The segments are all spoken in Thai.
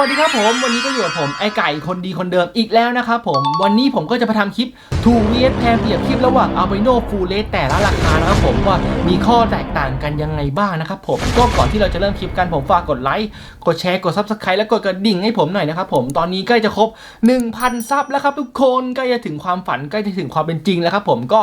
วัสดีครับผมวันนี้ก็อยู่กับผมไอไก่คนดีคนเดิมอีกแล้วนะครับผมวันนี้ผมก็จะมาทำคลิปทูเวียแพรเปรียบเทียบระหว่างอัลบิโนฟูเลสแต่ละราคานะครับผมว่ามีข้อแตกต่างกันยังไงบ้างนะครับผมก็ก่อนที่เราจะเริ่มคลิปกันผมฝากกดไลค์กดแชร์กดซับสไครต์และกดกระดิ่งให้ผมหน่อยนะครับผมตอนนี้ใกล้จะครบ 1,000 ซับแล้วครับทุกคนใกล้จะถึงความฝันใกล้จะถึงความเป็นจริงแล้วครับผมก็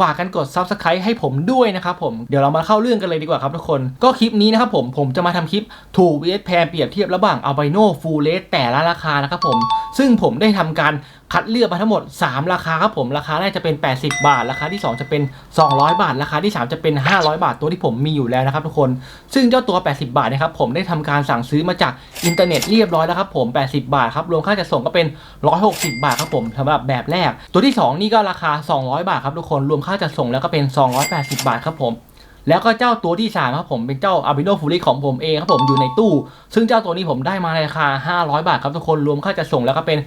ฝากกันกด subscribe ให้ผมด้วยนะครับผม เดี๋ยวเรามาเข้าเรื่องกันเลยดีกว่าครับทุกคน ก็คลิปนี้นะครับผม ผมจะมาทำคลิปถูก vs แพรเปรียบเทียบระหว่าง albino full red แต่ละราคานะครับผม ซึ่งผมได้ทำการ คัดเลือกมาทั้งหมด 3 ราคาครับผมราคาแรกจะเป็น 80 บาท ราคาที่ 2 จะเป็น 200 บาท ราคาที่ 3 จะเป็น 500 บาทตัวที่ผมมีอยู่แล้วนะครับทุกคนซึ่งเจ้าตัว 80 บาทนะครับผมได้ทำการสั่งซื้อมาจากอินเทอร์เน็ตเรียบร้อยแล้วครับผม 80 บาทครับรวมค่าจัดส่งก็เป็น 160 บาทครับผมสำหรับแบบแรก ตัวที่ 2 นี่ก็ราคา 200 บาทครับทุกคนรวมค่าจัดส่งแล้วก็เป็น 280 บาทครับผม แล้วก็เจ้าตัวที่ 3 ครับผมเป็นเจ้า a b i n o f u r i ของผมเองครับผมอยู่ในตู้ ซึ่งเจ้าตัวนี้ผมได้มาในราคา 500 บาทครับทุกคนรวมค่าจัดส่งแล้วก็เป็น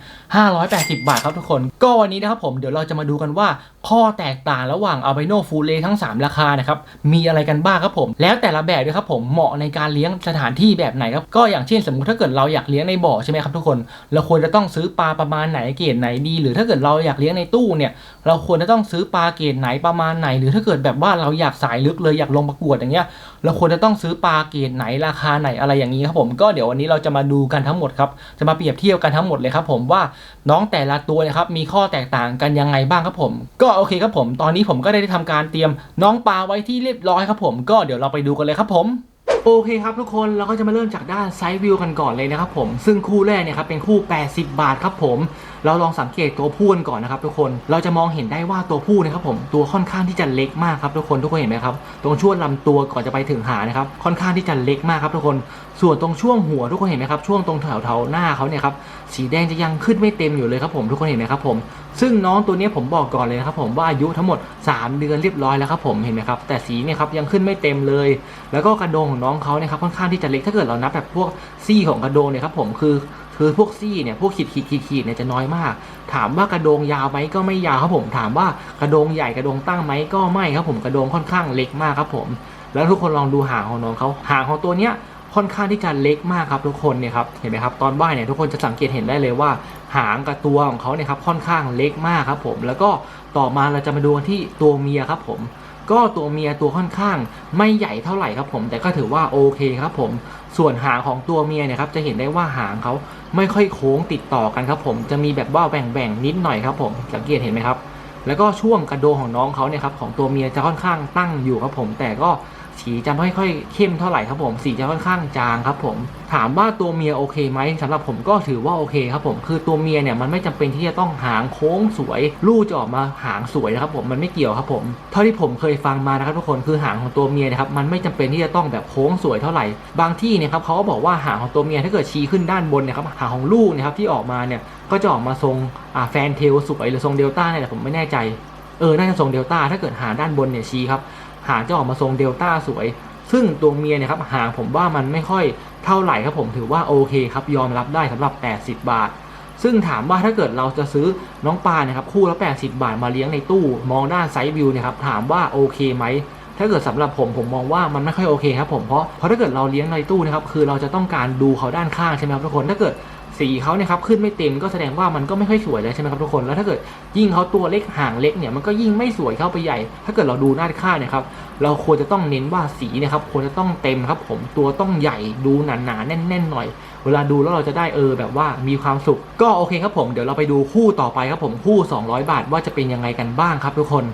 580 บาทครับทุกคน ก็วันนี้นะครับผมเดี๋ยวเราจะมาดูกันว่า ข้อแตกต่างระหว่าง a b i n o f u r i ทั้ง 3 ราคานะครับมีอะไรกันบ้างครับผม แล้วแต่ละแบบด้วยครับผมเหมาะในการเลี้ยงสถานที่แบบไหนครับก็อย่างเช่นสมมติถ้าเกิดเราอยากเลี้ยงในบ่อใช่ไหมครับทุกคน เราควรจะต้องซื้อปลาประมาณไหนเกรดไหนดี หรือถ้าเกิดเราอยากเลี้ยงในตู้เนี่ย เราควรจะต้องซื้อปลาเกรดไหนประมาณไหน หรือถ้าเกิดแบบว่าเราอยากสายลึกเลยอยากลงประกวดอย่างเงี้ยเราควรจะต้องซื้อปลาเกรดไหนราคาไหนอะไรอย่างนี้ครับผมก็เดี๋ยววันนี้เราจะมาดูกันทั้งหมดครับจะมาเปรียบเทียบกันทั้งหมดเลยครับผมว่าน้องแต่ละตัวนะครับมีข้อแตกต่างกันยังไงบ้างครับผม ก็โอเคครับผม ตอนนี้ผมก็ได้ทำการเตรียมน้องปลาไว้ที่เรียบร้อยครับผม ก็เดี๋ยวเราไปดูกันเลยครับผม โอเคครับทุกคนเราก็จะมาเริ่มจากด้านไซด์วิวกันก่อนเลยนะครับผมซึ่งคู่แรกเนี่ยครับเป็นคู่ 80 บาทครับผม เราลองสังเกตตัวผู้กันก่อนนะครับ ทุกคนเราจะมองเห็นได้ว่าตัวผู้นะครับผมตัวค่อนข้างที่จะเล็กมากครับทุกคนทุกคนเห็นไหมครับตรงช่วงลำตัวก่อนจะไปถึงหานะครับค่อนข้างที่จะเล็กมากครับทุกคน ส่วนตรงช่วงหัวทุกคนเห็นไหมครับช่วงตรงแถวๆหน้าเขาเนี่ยครับสีแดงจะยังขึ้นไม่เต็มอยู่เลยครับผมทุกคนเห็นไหมครับผมซึ่งน้องตัวนี้ผมบอกก่อนเลยนะครับผมว่าอายุทั้งหมด 3 เดือนเรียบร้อยแล้วครับผมเห็นไหมครับแต่สีเนี่ยครับยังขึ้นไม่เต็มเลย แล้วก็กระโดงของน้องเขาเนี่ยครับค่อนข้างที่จะเล็กถ้าเกิดเรานับแบบพวกซี่ของกระโดงเนี่ยครับผมคือคือพวกซี่เนี่ยพวกขีดขีดขีดขีดเนี่ยจะน้อยมาก ถามว่ากระโดงยาวไหมก็ไม่ยาวครับผมถามว่ากระโดงใหญ่กระโดงตั้งไหมก็ไม่ครับผมกระโดงค่อนข้างเล็กมากครับผม แล้วทุกคนลองดูหางของน้องเขาหางของตัวเนี้ย ค่อนข้างที่จะเล็กมากครับทุกคนเนี่ยครับเห็นไหมครับตอนว่ายเนี่ยทุกคนจะสังเกตเห็นได้เลยว่า หางกับตัวของเขาเนี่ยครับค่อนข้างเล็กมากครับผม แล้วก็ต่อมาเราจะมาดูกันที่ตัวเมียครับผมก็ตัวเมียตัวค่อนข้างไม่ใหญ่เท่าไหร่ครับผม แต่ก็ถือว่าโอเคครับผม ส่วนหางของตัวเมียเนี่ยครับจะเห็นได้ว่าหางเขาไม่ค่อยโค้งติดต่อกันครับผม จะมีแบบว่าแบ่งๆนิดหน่อยครับผมสังเกตเห็นไหมครับ แล้วก็ช่วงกระโดงของน้องเขาเนี่ยครับของตัวเมียจะค่อนข้างตั้งอยู่ครับผม แต่ก็ สีจะไม่ค่อยเข้มเท่าไหร่ครับผมสีจะค่อนข้างจางครับผมถามว่าตัวเมียโอเคไหมสำหรับผมก็ถือว่าโอเคครับผมคือตัวเมียเนี่ยมันไม่จำเป็นที่จะต้องหางโค้งสวยลูกจะออกมาหางสวยนะครับผมมันไม่เกี่ยวครับผมเท่าที่ผมเคยฟังมานะครับทุกคนคือหางของตัวเมียนะครับมันไม่จำเป็นที่จะต้องแบบโค้งสวยเท่าไหร่ บางที่เนี่ยครับเขาก็บอกว่าหางของตัวเมียถ้าเกิดชี้ขึ้นด้านบนเนี่ยครับหางของลูกนะครับที่ออกมาเนี่ยก็จะออกมาทรงอ่าแฟนเทลสวยหรือทรงเดลต้าเนี่ยผมไม่แน่ใจเออน่าจะทรงเดลต้าถ้าเกิดหางด้านบนเนี่ยชี้ครับ หางจะออกมาทรงเดลต้าสวย ซึ่งตัวเมียเนี่ยครับหางผมว่ามันไม่ค่อยเท่าไหร่ครับผมถือว่าโอเคครับยอมรับได้สำหรับ 80 บาท ซึ่งถามว่าถ้าเกิดเราจะซื้อน้องปลาเนี่ยครับคู่ละ 80 บาทมาเลี้ยงในตู้ มองด้านไซด์วิวเนี่ยครับถามว่าโอเคไหมถ้าเกิดสำหรับผมผมมองว่ามันไม่ค่อยโอเคครับผมเพราะเพราะถ้าเกิดเราเลี้ยงในตู้นะครับคือเราจะต้องการดูเขาด้านข้างใช่ไหมครับทุกคนถ้าเกิด สีเขาเนี่ยครับขึ้นไม่เต็มก็แสดงว่ามันก็ไม่ค่อยสวยเลยใช่ไหมครับทุกคนแล้วถ้าเกิดยิ่งเขาตัวเล็กห่างเล็กเนี่ยมันก็ยิ่งไม่สวยเข้าไปใหญ่ ถ้าเกิดเราดูด้านข้าเนี่ยครับเราควรจะต้องเน้นว่าสีเนะครับควรจะต้องเต็มครับ ผมตัวต้องใหญ่ดูหนาๆแน่นๆหน่อย เวลาดูแล้วเราจะได้เออแบบว่ามีความสุข ก็โอเคครับผมเดี๋ยวเราไปดูคู่ต่อไปครับผมคู่ 200 บาทว่าจะเป็นยังไงกันบ้างครับทุกคน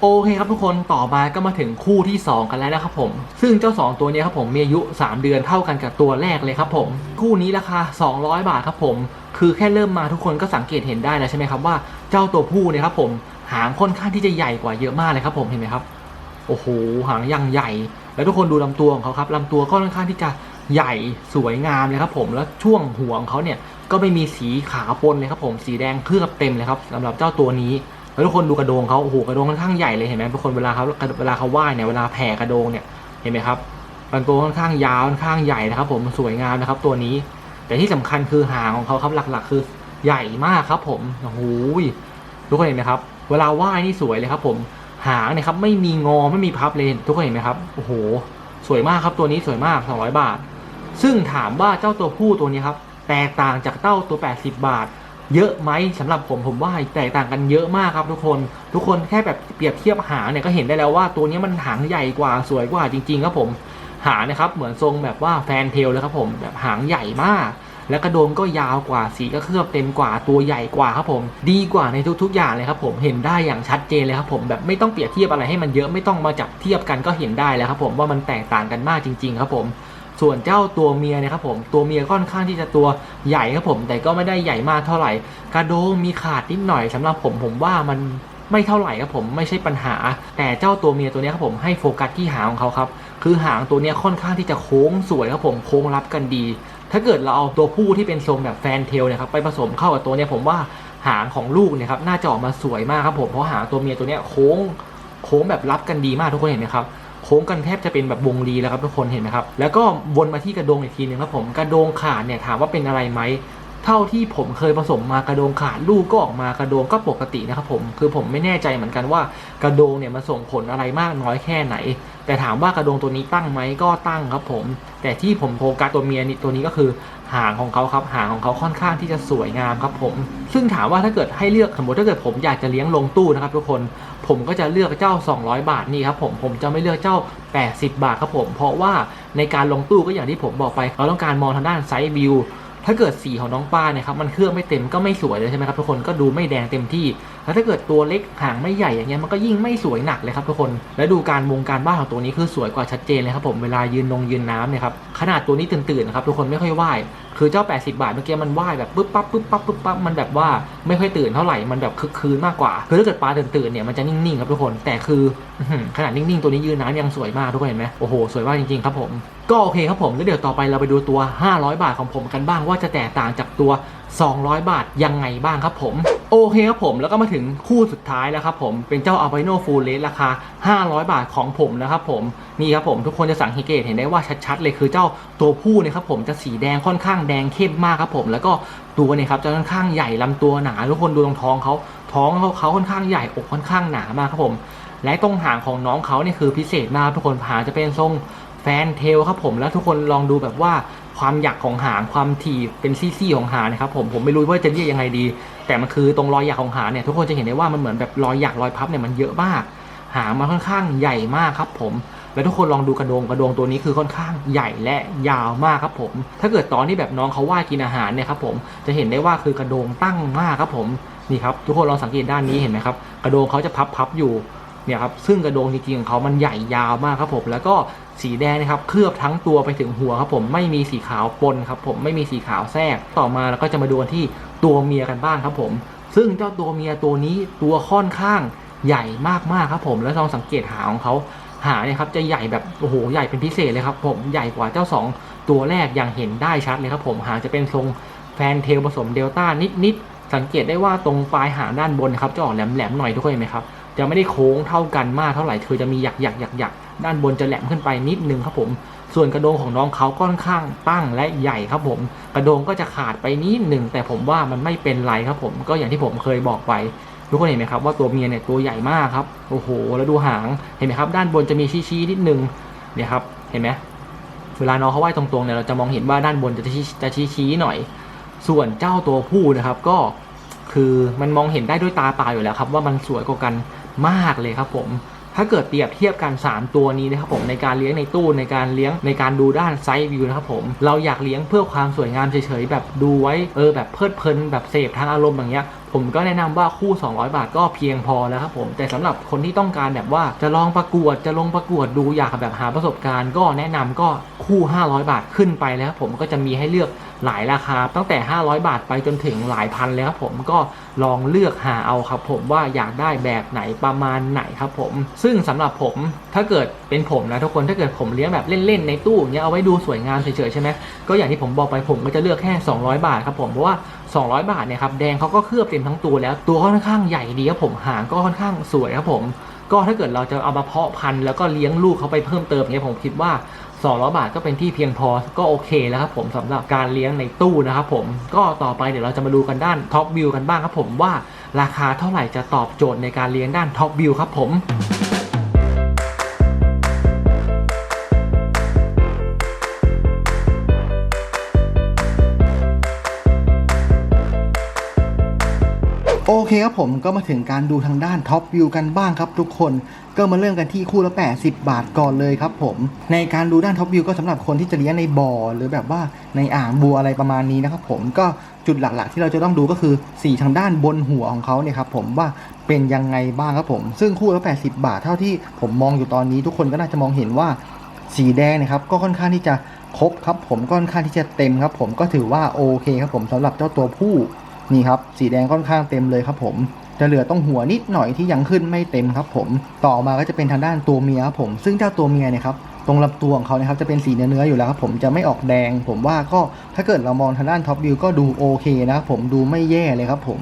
โอเคครับทุกคนต่อมาก็มาถึงคู่ที่ 2 กันแล้วนะครับผม ซึ่งเจ้า 2 ตัวนี้ครับผมมีอายุ 3 เดือนเท่ากันกับตัวแรกเลยครับผม คู่นี้ราคา 200 บาทครับผม คือแค่เริ่มมาทุกคนก็สังเกตเห็นได้แล้วใช่ไหมครับว่าเจ้าตัวผู้เนี่ยครับผมหางค่อนข้างที่จะใหญ่กว่าเยอะมากเลยครับผมเห็นไหมครับโอ้โหหางยังใหญ่ แล้วทุกคนดูลำตัวของเขาครับลำตัวก็ค่อนข้างที่จะใหญ่สวยงามเลยครับผมแล้วช่วงหัวของเขาเนี่ยก็ไม่มีสีขาวปนเลยครับผมสีแดงเคลือบเต็มเลยครับสำหรับเจ้าตัวนี้ แล้วทุกคนดูกระโดงเขาโอ้โหกระโดงค่อนข้างใหญ่เลยเห็นไหมทุกคนเวลาเขาเวลาเขาว่ายเนี่ยเวลาแผ่กระโดงเนี่ยเห็นไหมครับลำตัวค่อนข้างยาวค่อนข้างใหญ่นะครับผมสวยงามนะครับ ตัวนี้ แต่ที่สำคัญคือหางของเขาครับหลักๆ คือใหญ่มากครับ ผมโอ้โหทุกคนเห็นไหมครับ เวลาว่ายนี่สวยเลยครับ ผมหางเนี่ยครับไม่มีงอไม่มีพับเลยทุกคนเห็นไหมครับโอ้โห สวยมากครับตัวนี้สวยมาก200บาท ซึ่งถามว่าเจ้าตัวผู้ตัวนี้ครับแตกต่างจากเต้าตัว 80 บาท เยอะไหมสำหรับผมผมว่าแตกต่างกันเยอะมากครับทุกคน ทุกคนแค่แบบเปรียบเทียบหางเนี่ยก็เห็นได้แล้วว่าตัวนี้มันหางใหญ่กว่าสวยกว่าจริง ๆ ครับผมหางนะครับเหมือนทรงแบบว่าแฟนเทลเลยครับผมแบบหางใหญ่มาก แล้วกระโดงก็ยาวกว่าสีก็เคลือบเต็มกว่าตัวใหญ่กว่าครับผม ดีกว่าในทุก ๆ อย่างเลยครับผมเห็นได้อย่างชัดเจนเลยครับผมแบบไม่ต้องเปรียบเทียบอะไรให้มันเยอะไม่ต้องมาจับเทียบกันก็เห็นได้แล้วครับผมว่ามันแตกต่างกันมากจริง ๆ ครับผม ส่วนเจ้าตัวเมียนี่ยครับผมตัวเมียค่อนข้างที่จะตัวใหญ่ครับผม แต่ก็ไม่ได้ใหญ่มากเท่าไหร่ กระโดงมีขาดนิดหน่อยสำหรับผมผมว่ามันไม่เท่าไหร่ครับผมไม่ใช่ปัญหา แต่เจ้าตัวเมียตัวนี้ครับผมให้โฟกัสที่หางของเขาครับคือหางตัวนี้ค่อนข้างที่จะโค้งสวยครับผมโค้งรับกันดี ถ้าเกิดเราเอาตัวผู้ที่เป็นทรงแบบแฟนเทลเนะครับไปผสมเข้ากับตัวนี้ผมว่าหางของลูกเนี่ยครับน่าจะออกมาสวยมากครับผมเพราะหางตัวเมียตัวนี้โค้งโค้งแบบรับกันดีมากทุกคนเห็นไหมครับ โค้งกันแทบจะเป็นแบบวงรีแล้วครับทุกคนเห็นไหมครับ แล้วก็วนมาที่กระโดงอีกทีหนึ่งครับผมกระโดงขาดเนี่ยถามว่าเป็นอะไรไหมเท่าที่ผมเคยผสมมากระโดงขาดลูกก็ออกมากระโดงก็ปกตินะครับผมคือผมไม่แน่ใจเหมือนกันว่ากระโดงเนี่ยมันส่งผลอะไรมากน้อยแค่ไหน แต่ถามว่ากระโดงตัวนี้ตั้งไหมก็ตั้งครับผม แต่ที่ผมโฟกัสตัวเมียนี่ตัวนี้ก็คือ หางของเขาครับหางของเขาค่อนข้างที่จะสวยงามครับผมซึ่งถามว่าถ้าเกิดให้เลือกสมมติถ้าเกิดผมอยากจะเลี้ยงลงตู้นะครับทุกคนผมก็จะเลือกเจ้า 200 บาทนี่ครับผมผมจะไม่เลือกเจ้า 80 บาทครับผม เพราะว่าในการลงตู้ก็อย่างที่ผมบอกไป เราต้องการมองทางด้านไซส์วิว ถ้าเกิดสีของน้องป้าเนี่ยครับมันเครื่องไม่เต็มก็ไม่สวยเลยใช่ไหมครับทุกคนก็ดูไม่แดงเต็มที่ แล้วถ้าเกิดตัวเล็กหางไม่ใหญ่อย่างเงี้ยมันก็ยิ่งไม่สวยหนักเลยครับทุกคน และดูการวงการบ้านของตัวนี้คือสวยกว่าชัดเจนเลยครับผมเวลายืนลงยืนน้ำเนี่ยครับขนาดตัวนี้ตื่นๆนะครับทุกคนไม่ค่อยว่ายคือเจ้า 80 บาทเมื่อกี้มันว่ายแบบปึ๊บปั๊บปึ๊บปั๊บปึ๊บปั๊บมันแบบว่าไม่ค่อยตื่นเท่าไหร่มันแบบคึกคืนมากกว่าคือถ้าเกิดปลาตื่นๆเนี่ยมันจะนิ่งๆครับทุกคนแต่คืออื้อหือขนาดนิ่งๆตัวนี้ยืนน้ำยังสวยมากทุกคนเห็นไหมโอ้โหสวยมากจริงๆครับผม ก็โอเคครับผมแล้วเดี๋ยวต่อไปเราไปดูตัว 500 บาทของผมกันบ้างว่าจะแตกต่างจากตัว 200 บาทยังไงบ้างครับผม โอเคครับผมแล้วก็มาถึงคู่สุดท้ายแล้วครับผมเป็นเจ้า Albino Full Red ราคา 500 บาทของผมนะครับผมนี่ครับผมทุกคนจะสังเกตเห็นได้ว่าชัดๆเลยคือเจ้าตัวผู้เนี่ยครับผมจะสีแดงค่อนข้างแดงเข้มมากครับผม แล้วก็ตัวเนี่ยครับจะค่อนข้างใหญ่ลำตัวหนาทุกคนดูตรงท้องเขาท้องเขาเขาค่อนข้างใหญ่อกค่อนข้างหนามากครับผมและตรงหางของน้องเขาเนี่ยคือพิเศษมากทุกคนหางจะเป็นทรง ฟนเทลครับผมแล้วทุกคนลองดูแบบว่าความหยักของหางความถี่เป็นซี่ๆของหางนะครับผมผมไม่รู้ว่าจะเรียกยังไงดี แต่มันคือตรงรอยหยักของหางเนี่ยทุกคนจะเห็นได้ว่ามันเหมือนแบบรอยหยักรอยพับเนี่ยมันเยอะมากหางมันค่อนข้างใหญ่มากครับผมแล้วทุกคนลองดูกระโดงกระโดงตัวนี้คือค่อนข้างใหญ่และยาวมากครับผม ถ้าเกิดตอนที่แบบน้องเขาว่ากินอาหารเนี่ยครับผมจะเห็นได้ว่าคือกระโดงตั้งมากครับผมนี่ครับทุกคนลองสังเกตด้านนี้เห็นไหมครับกระโดงเขาจะพับพับอยู่ เนี่ยครับซึ่งกระโดงจริงๆของเขามันใหญ่ยาวมากครับผมแล้วก็สีแดงนะครับเคลือบทั้งตัวไปถึงหัวครับผมไม่มีสีขาวปนครับผมไม่มีสีขาวแทรกต่อมาเราก็จะมาดูที่ตัวเมียกันบ้างครับผม ซึ่งเจ้าตัวเมียตัวนี้ตัวค่อนข้างใหญ่มากๆครับผมแล้วลองสังเกตหางของเขาหางเนี่ยครับจะใหญ่แบบโอ้โหใหญ่เป็นพิเศษเลยครับผมใหญ่กว่าเจ้าสองตัวแรกอย่างเห็นได้ชัดเลยครับผมหางจะเป็นทรงแฟนเทลผสมเดลต้านิดๆสังเกตได้ว่าตรงปลายหางด้านบนครับจะออกแหลมๆหน่อยทุกคนเห็นไหมครับ จะไม่ได้โค้งเท่ากันมากเท่าไหร่คือจะมีหยักหยักหยักหยักด้านบนจะแหลมขึ้นไปนิดนึงครับผม ส่วนกระโดงของน้องเขาค่อนข้างตั้งและใหญ่ครับผม กระโดงก็จะขาดไปนิดหนึ่งแต่ผมว่ามันไม่เป็นไรครับผม ก็อย่างที่ผมเคยบอกไปทุกคนเห็นไหมครับว่าตัวเมียเนี่ยตัวใหญ่มากครับโอ้โหแล้วดูหางเห็นไหมครับ ด้านบนจะมีชี้ๆนิดนึงเนี่ยครับเห็นไหมเวลาน้องเขาว่ายตรงๆเนี่ยเราจะมองเห็นว่าด้านบนจะชี้จะชี้ๆหน่อย ส่วนเจ้าตัวผู้นะครับก็คือมันมองเห็นได้ด้วยตาเปล่าอยู่แล้วครับว่ามันสวยกว่ากัน มากเลยครับผมถ้าเกิดเปรียบเทียบกัน 3 ตัวนี้นะครับผมในการเลี้ยงในตู้ในการเลี้ยงในการดูด้านไซส์วิวนะครับผมเราอยากเลี้ยงเพื่อความสวยงามเฉยๆแบบดูไว้เออแบบเพลิดเพลินแบบเสพทางอารมณ์อย่างเงี้ยผมก็แนะนำว่าคู่ 200 บาทก็เพียงพอแล้วครับผมแต่สำหรับคนที่ต้องการแบบว่าจะลองประกวดจะลงประกวดดูอยากแบบหาประสบการณ์ ก็แนะนำก็คู่ 500 บาทขึ้นไปแล้วครับผมก็จะมีให้เลือกหลายราคาตั้งแต่ 500 บาทไปจนถึงหลายพันเลยครับผมก็ลองเลือกหาเอาครับผมว่าอยากได้แบบไหนประมาณไหนครับผม ซึ่งสำหรับผมถ้าเกิดเป็นผมนะทุกคนถ้าเกิดผมเลี้ยงแบบเล่นๆในตู้เงี้ยเอาไว้ดูสวยงามเฉยๆใช่ไหมก็อย่างที่ผมบอกไปผมก็จะเลือกแค่ 200 บาทครับผมเพราะว่า200 บาทเนี่ยครับแดงเขาก็เคลือบเต็มทั้งตัวแล้วตัวค่อนข้างใหญ่ดีครับผมหางก็ค่อนข้างสวยครับผม ก็ถ้าเกิดเราจะเอามาเพาะพันธุ์แล้วก็เลี้ยงลูกเขาไปเพิ่มเติมเนี่ยผมคิดว่า200 บาทก็เป็นที่เพียงพอก็โอเคแล้วครับผมสำหรับการเลี้ยงในตู้นะครับผมก็ต่อไปเดี๋ยวเราจะมาดูกันด้านท็อปวิวกันบ้างครับผมว่าราคาเท่าไหร่จะตอบโจทย์ในการเลี้ยงด้านท็อปวิวครับผม โอเคครับผมก็มาถึงการดูทางด้านท็อปวิวกันบ้างครับทุกคนก็มาเริ่มกันที่คู่ละ 80 บาทก่อนเลยครับผมในการดูด้านท็อปวิวก็สำหรับคนที่จะเลี้ยงในบ่อหรือแบบว่าในอ่างบัวอะไรประมาณนี้นะครับผมก็จุดหลักๆ ที่เราจะต้องดูก็คือสีทางด้านบนหัวของเขาเนี่ยครับผมว่าเป็นยังไงบ้างครับผมซึ่งคู่ละ 80 บาทเท่าที่ผมมองอยู่ตอนนี้ ทุกคนก็น่าจะมองเห็นว่าสีแดงนะครับก็ค่อนข้างที่จะครบครับผมก็ค่อนข้างที่จะเต็มครับผมก็ถือว่าโอเคครับผมสำหรับเจ้าตัวผู้ นี่ครับสีแดงค่อนข้างเต็มเลยครับผมจะเหลือต้องหัวนิดหน่อยที่ยังขึ้นไม่เต็มครับผมต่อมาก็จะเป็นทางด้านตัวเมียครับผม ซึ่งเจ้าตัวเมียเนี่ยครับตรงลำตัวของเขานะครับจะเป็นสีเนื้อๆอยู่แล้วครับผมจะไม่ออกแดง ผมว่าก็ถ้าเกิดเรามองทางด้านท็อปวิวก็ดูโอเคนะครับผมดูไม่แย่เลยครับผม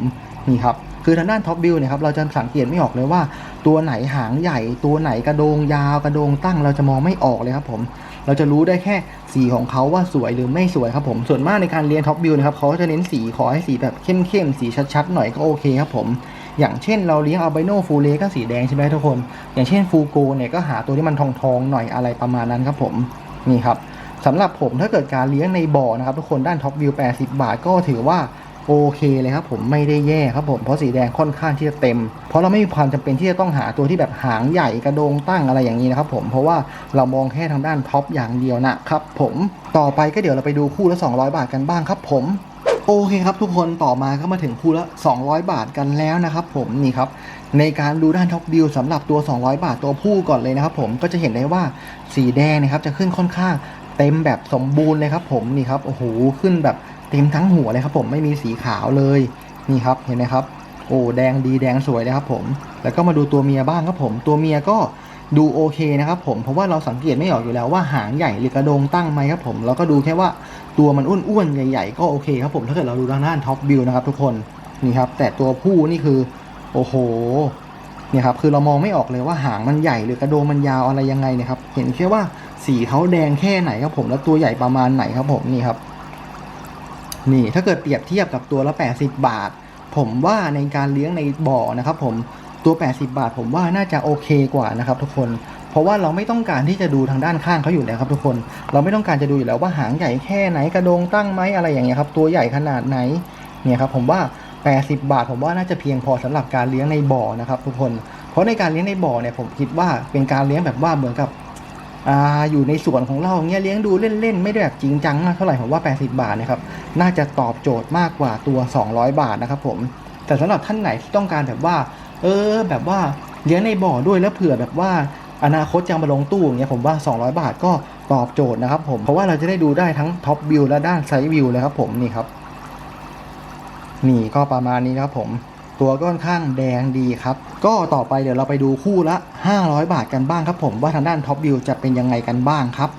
นี่ครับ คือทางด้านท็อปวิวเนี่ยครับเราจะสังเกตไม่ออกเลยว่า ตัวไหนหางใหญ่ ตัวไหนกระโดงยาวกระโดงตั้งเราจะมองไม่ออกเลยครับผมเราจะรู้ได้แค่สีของเขาว่าสวยหรือไม่สวยครับผมส่วนมากในการเรียนท็อปวิวนะครับเขาจะเน้นสีขอให้สีแบบเข้มๆสีชัดๆหน่อยก็โอเคครับผมอย่างเช่นเราเลี้ยงอัลไบโนฟูเลก็สีแดงใช่ไหมทุกคน อย่างเช่นฟูโกเนี่ยก็หาตัวที่มันทองๆหน่อยอะไรประมาณนั้นครับผมนี่ครับสำหรับผมถ้าเกิดการเลี้ยงในบ่อนะครับทุกคนด้านท็อปวิว80 บาทก็ถือว่า โอเคเลยครับผมไม่ได้แย่ครับผมเพราะสีแดงค่อนข้างที่จะเต็ม เพราะเราไม่มีความจำเป็นที่จะต้องหาตัวที่แบบหางใหญ่กระโดงตั้งอะไรอย่างนี้นะครับผมเพราะว่าเรามองแค่ทางด้านท็อปอย่างเดียวนะครับผมต่อไปก็เดี๋ยวเราไปดูคู่ละ 200 บาทกันบ้างครับผมโอเคครับทุกคนต่อมาก็มาถึงคู่ละ 200 บาทกันแล้วนะครับผมนี่ครับในการดูด้านท็อปวิวสำหรับตัว 200 บาทตัวผู้ก่อนเลยนะครับผมก็จะเห็นได้ว่าสีแดงนะครับจะขึ้นค่อนข้างเต็มแบบสมบูรณ์เลยครับผมนี่ครับโอ้โหขึ้นแบบ เต็มทั้งหัวเลยครับผมไม่มีสีขาวเลยนี่ครับเห็นไหมครับโอ้แดงดีแดงสวยเลยครับผม แล้วก็มาดูตัวเมียบ้างครับผม ตัวเมียก็ดูโอเคนะครับผม เพราะว่าเราสังเกตไม่ออกอยู่แล้วว่าหางใหญ่หรือกระโดงตั้งไหมครับผม เราก็ดูแค่ว่าตัวมันอ้วนๆใหญ่ๆก็โอเคครับผม ถ้าเกิดเราดูทางด้านท็อปวิวนะครับทุกคน นี่ครับ แต่ตัวผู้นี่คือ โอ้โห เนี่ยครับ คือเรามองไม่ออกเลยว่าหางมันใหญ่หรือกระโดงมันยาวอะไรยังไงนะครับ เห็นแค่ว่าสีเขาแดงแค่ไหนครับผม แล้วตัวใหญ่ประมาณไหนครับผม นี่ครับ นี่ถ้าเกิดเปรียบเทียบกับตัวละ 80 บาท ผมว่าในการเลี้ยงในบ่อนะครับผมตัว 80 บาท ผมว่าน่าจะโอเคกว่านะครับทุกคน เพราะว่าเราไม่ต้องการที่จะดูทางด้านข้างเขาอยู่แล้วครับทุกคน เราไม่ต้องการจะดูอยู่แล้วว่าหางใหญ่แค่ไหนกระโดงตั้งไหมอะไรอย่างเงี้ยครับตัวใหญ่ขนาดไหนเนี่ยครับผมว่า 80 บาท ผมว่าน่าจะเพียงพอสำหรับการเลี้ยงในบ่อนะครับทุกคน เพราะในการเลี้ยงในบ่อเนี่ยผมคิดว่าเป็นการเลี้ยงแบบว่าเหมือนกับ อ่าอยู่ในสวนของเราเงี้ยเลี้ยงดูเล่นๆ ไม่ได้แบบจริงจังมากเท่าไหร่ผมว่า 80 บาทนะครับน่าจะตอบโจทย์มากกว่าตัว 200 บาทนะครับผมแต่สำหรับท่านไหนที่ต้องการแบบว่า เออ แบบว่าเลี้ยงในบ่อด้วยแล้วเผื่อแบบว่าอนาคตจะมาลงตู้อย่างเงี้ยผมว่า 200 บาทก็ตอบโจทย์นะครับผมเพราะว่าเราจะได้ดูได้ทั้งท็อปวิวและด้านไซด์วิวเลยครับผมนี่ครับนี่ก็ประมาณนี้ครับผม ตัวก็ค่อนข้างแดงดีครับ ก็ต่อไปเดี๋ยวเราไปดูคู่ละ 500 บาทกันบ้างครับผมว่าทางด้านท็อปวิวจะเป็นยังไงกันบ้างครับ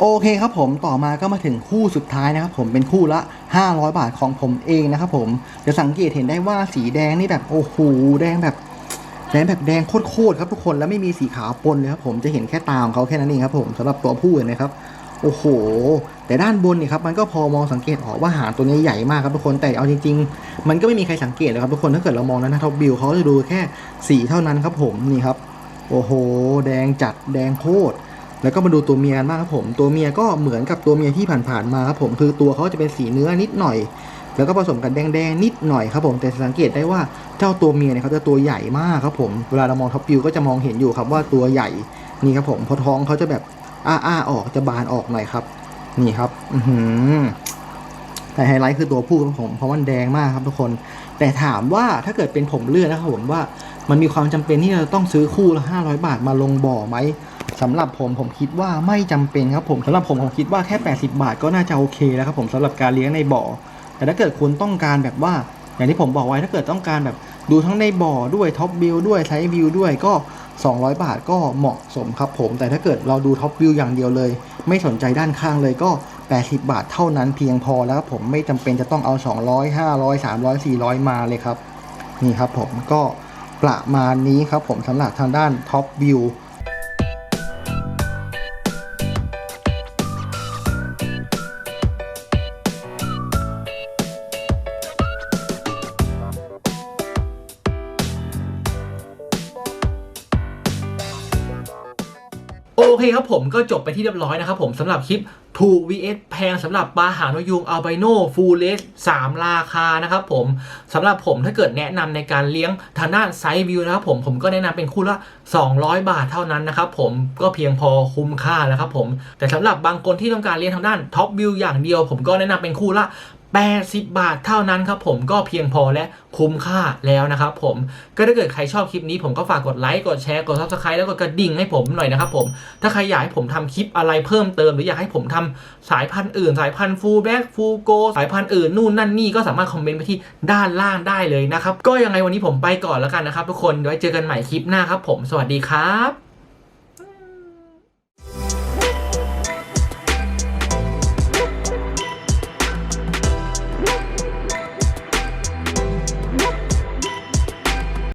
โอเคครับผมต่อมาก็มาถึงคู่สุดท้ายนะครับผมเป็นคู่ละ 500 บาทของผมเองนะครับผมจะสังเกตเห็นได้ว่าสีแดงนี่แบบโอ้โหแดงแบบแดงแบบแดงโคตรๆครับทุกคนแล้วไม่มีสีขาวปนเลยครับผมจะเห็นแค่ตาของเขาแค่นั้นเองครับผมสำหรับตัวผู้เห็นไหมครับ โอ้โห แต่ด้านบนเนี่ยครับมันก็พอมองสังเกตออกว่าหางตัวนี้ใหญ่มากครับทุกคนแต่เอาจริง ๆ มันก็ไม่มีใครสังเกตเลยครับทุกคนถ้าเกิดเรามองนะท็อปบิวเขาจะดูแค่สีเท่านั้นครับผมนี่ครับโอ้โห แดงจัดแดงโคตรแล้วก็มาดูตัวเมียกันบ้างครับผม ตัวเมียก็เหมือนกับตัวเมียที่ผ่านๆมาครับผมคือตัวเขาจะเป็นสีเนื้อนิดหน่อย แล้วก็ผสมกันแดงๆนิดหน่อยครับผมแต่สังเกตได้ว่าเจ้าตัวเมียเนี่ยเขาจะตัวใหญ่มากครับผมเวลาเรามองท็อปบิวก็จะมองเห็นอยู่ครับว่าตัวใหญ่นี่ครับผมเพราะท้องเขาจะแบบ อ้าๆออกจะบานออกหน่อยครับ นี่ครับ อืแต่ไฮไลท์คือตัวผู้ครับผมเพราะมันแดงมากครับทุกคน แต่ถามว่าถ้าเกิดเป็นผมเลือกนะครับผมว่ามันมีความจำเป็นที่เราต้องซื้อคู่ละ500บาทมาลงบ่อไหมสำหรับผมผมคิดว่าไม่จำเป็นครับผมสำหรับผมผมคิดว่าแค่ 80 บาทก็น่าจะโอเคแล้วครับผมสำหรับการเลี้ยงในบ่อ แต่ถ้าเกิดคุณต้องการแบบว่า อย่างที่ผมบอกไว้ถ้าเกิดต้องการแบบดูทั้งในบ่อด้วยท็อปวิวด้วยไซด์วิวด้วยก็ 200 บาทก็เหมาะสมครับผม แต่ถ้าเกิดเราดูท็อปวิวอย่างเดียวเลย ไม่สนใจด้านข้างเลยก็ 80 บาทเท่านั้นเพียงพอแล้วครับผมไม่จำเป็นจะต้องเอา 200 500 300 400 มาเลยครับ นี่ครับผมก็ประมาณนี้ครับผมสำหรับทางด้านท็อปวิว โอเคคครับผมก็จบไปที่เรียบร้อยนะครับผมสำหรับคลิปถูก vs แพงสำหรับปลาหางนกยูงอัลไบโนฟูลเลส3ราคานะครับผมสำหรับผมถ้าเกิดแนะนำในการเลี้ยงทางด้านไซส์วิวนะครับผมผมก็แนะนำเป็นคู่ละ 200 บาทเท่านั้นนะครับผมก็เพียงพอคุ้มค่าแล้วครับผมแต่สำหรับบางคนที่ต้องการเลี้ยงทางด้านท็อปวิวอย่างเดียว ผมก็แนะนำเป็นคู่ละ 80 บาทเท่านั้นครับผมก็เพียงพอและคุ้มค่าแล้วนะครับผมก็ถ้าเกิดใครชอบคลิปนี้ผมก็ฝากกดไลค์กดแชร์กด subscribe แล้วก็กระดิ่งให้ผมหน่อยนะครับผมถ้าใครอยากให้ผมทำคลิปอะไรเพิ่มเติม หรืออยากให้ผมทำสายพันธุ์อื่น สายพันธุ์ฟูลแบ็กฟูลโกสายพันธุ์อื่นนู่นนั่นนี่ก็สามารถคอมเมนต์ไปที่ด้านล่างได้เลยนะครับก็ยังไงวันนี้ผมไปก่อนแล้วกันนะครับทุกคนไว้เจอกันใหม่คลิปหน้าครับผมสวัสดีครับ